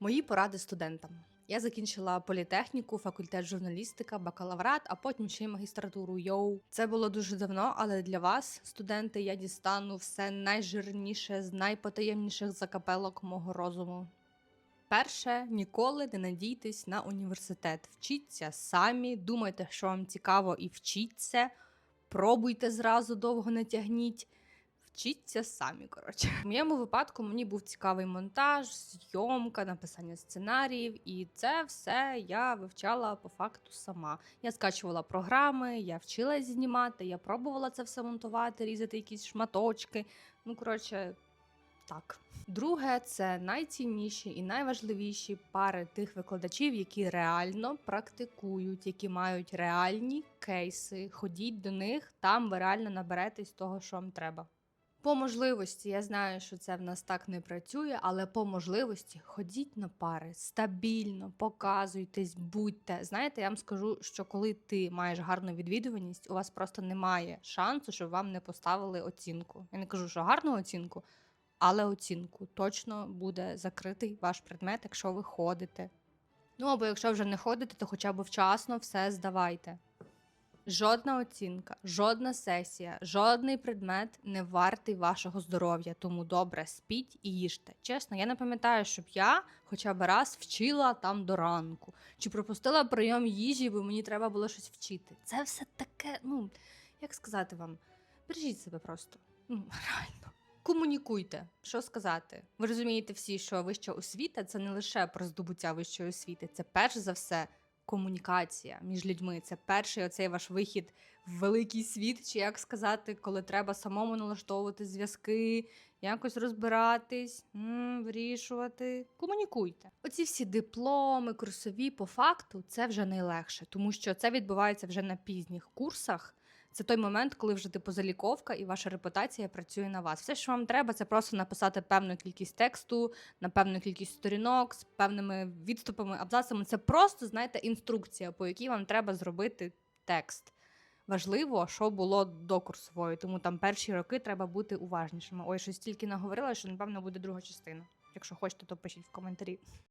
Мої поради студентам. Я закінчила політехніку, факультет журналістика, бакалаврат, а потім ще й магістратуру. Йоу, це було дуже давно, але для вас, студенти, я дістану все найжирніше з найпотаємніших закапелок мого розуму. Перше, ніколи не надійтесь на університет. Вчіться самі, думайте, що вам цікаво, і вчіться. Пробуйте зразу довго не тягніть. Вчіться самі, коротше. В моєму випадку мені був цікавий монтаж, зйомка, написання сценаріїв, і це все я вивчала по факту сама. Я скачувала програми, я вчилась знімати, я пробувала це все монтувати, різати якісь шматочки. Ну, коротше, так. Друге, це найцінніші і найважливіші пари тих викладачів, які реально практикують, які мають реальні кейси. Ходіть до них, там ви реально наберетесь того, що вам треба. По можливості, я знаю, що це в нас так не працює, але по можливості ходіть на пари стабільно, показуйтесь, будьте. Знаєте, я вам скажу, що коли ти маєш гарну відвідуваність, у вас просто немає шансу, щоб вам не поставили оцінку. Я не кажу, що гарну оцінку, але оцінку точно буде закритий ваш предмет, якщо ви ходите. Ну або якщо вже не ходите, то хоча б вчасно все здавайте. Жодна оцінка, жодна сесія, жодний предмет не вартий вашого здоров'я, тому добре спіть і їжте. Чесно, я не пам'ятаю, щоб я хоча б раз вчила там до ранку, чи пропустила прийом їжі, бо мені треба було щось вчити. Це все таке, ну як сказати вам, бережіть себе просто. Ну, реально. Комунікуйте, що сказати. Ви розумієте всі, що вища освіта це не лише про здобуття вищої освіти, це перш за все комунікація між людьми. Це перший оцей ваш вихід в великий світ, чи як сказати, коли треба самому налаштовувати зв'язки, якось розбиратись, вирішувати. Комунікуйте. Оці всі дипломи, курсові по факту це вже найлегше, тому що це відбувається вже на пізніх курсах. Це той момент, коли вже типу заліковка і ваша репутація працює на вас. Все, що вам треба, це просто написати певну кількість тексту, на певну кількість сторінок з певними відступами, абзацами. Це просто, знаєте, інструкція, по якій вам треба зробити текст. Важливо, що було до курсової, тому там перші роки треба бути уважнішими. Ой, щось тільки наговорила, що напевно буде друга частина. Якщо хочете, то пишіть в коментарі.